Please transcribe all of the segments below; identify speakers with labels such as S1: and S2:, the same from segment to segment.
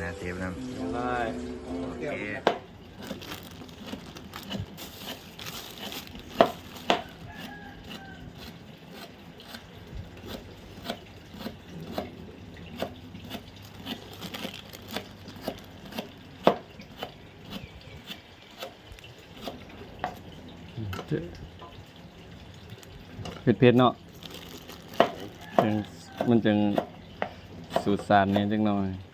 S1: นะเซ
S2: ฟนะ
S1: ได้
S3: โอเค
S1: เผ็ดเผ็ดเนาะมันจึงสูตรสารเนี่ยจังหน่อย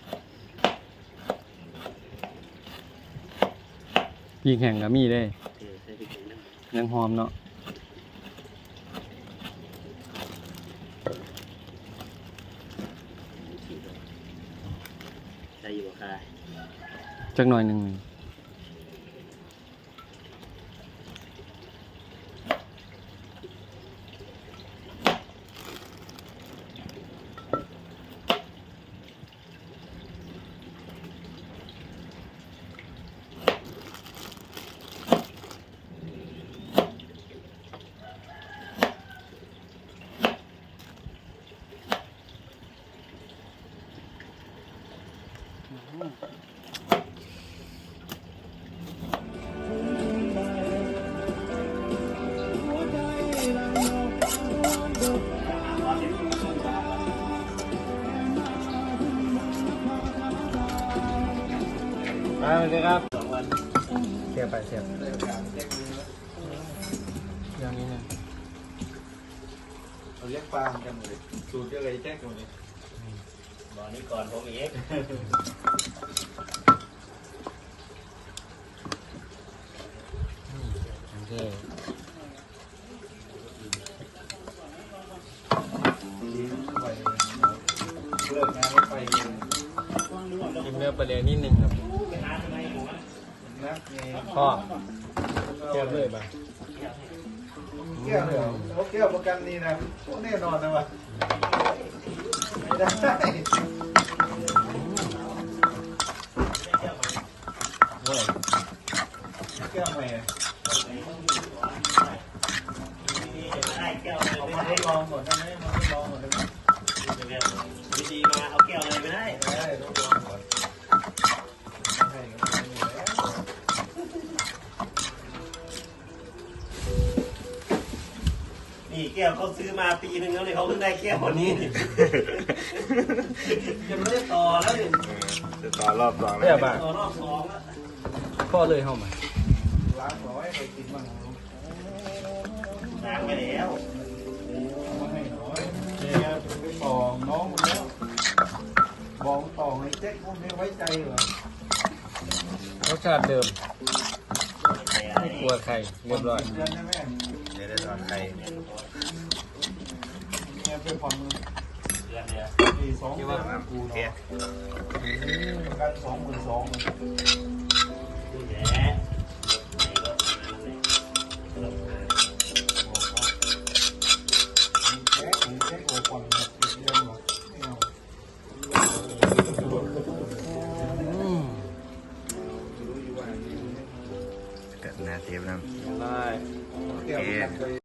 S1: พริกแห้งก็มีได้
S4: เออใส่พริกแห้งน้ำ
S1: ยังหอมเนาะ
S4: ใส่อยู่ค่ะ
S1: จักหน่อยหนึ่ง
S3: มาเลยครับ
S4: สองวัน
S3: เสียบไปเสียบ
S1: อย่างนี้เนี่ย
S3: เราเรียกปลาเหมือนกันเลยสูตรเดียวกับไอ้แจ๊กกันเลย
S4: บอกนี้ก่อนผมเอง
S1: โอเค
S3: ไปเลิกงานแล้วไปเลย
S1: กินเนื้อปลาเลียนิดหนึ่งครับ
S3: นะนี่
S1: พ่อ
S3: แก้วเลยป่ะแก้วเลยเหรอโอ้แก้วประกันนี่นะโอ้แน่นอนนะวะไม่ได้แก้วใหม่อะ
S4: ได้แก้วเลย
S3: เอา
S4: ไม่
S3: มาท
S4: ได้
S3: ดลองก่อนได้ไหมมาทดลองก่อนได้ไหม
S4: วิธีมาเอาแก้วเลยไม่ได้
S3: นี่แก้
S4: วเขาซื้อมาปีนึงแล้วเนี่ยเขาเพิ่งได้แก้ววันนี้จะไม่ได้ต่อแล้วเนี่ย
S3: จะต่อรอบสอง
S1: เรียบอะ
S4: ต่อรอบสองแล้ว
S1: พ่อเลยเข้ามา
S3: ล้างร้อยไปกินบ้าง
S4: ล้างไปแล้ว
S3: มาให้หน่อยเนี่ยไปปองน้องหมดแล้วบอกต่อไอ้เจ๊กพวกนี้ไว้ใจเหรอ
S1: รสชาติเดิมไม่กลัวใครเรียบร้อย
S3: เดือนใช่ไหม
S2: เดี๋ยวได้ตอนใคร
S3: เดือนผ่อนสอง
S4: เดืองนเดียว
S3: สี่สองเดือนกู
S2: เนาะ
S3: ประกันสองหมื่นสอง
S4: กูแย่
S2: เก็บนะเก็บนะ
S3: โอเค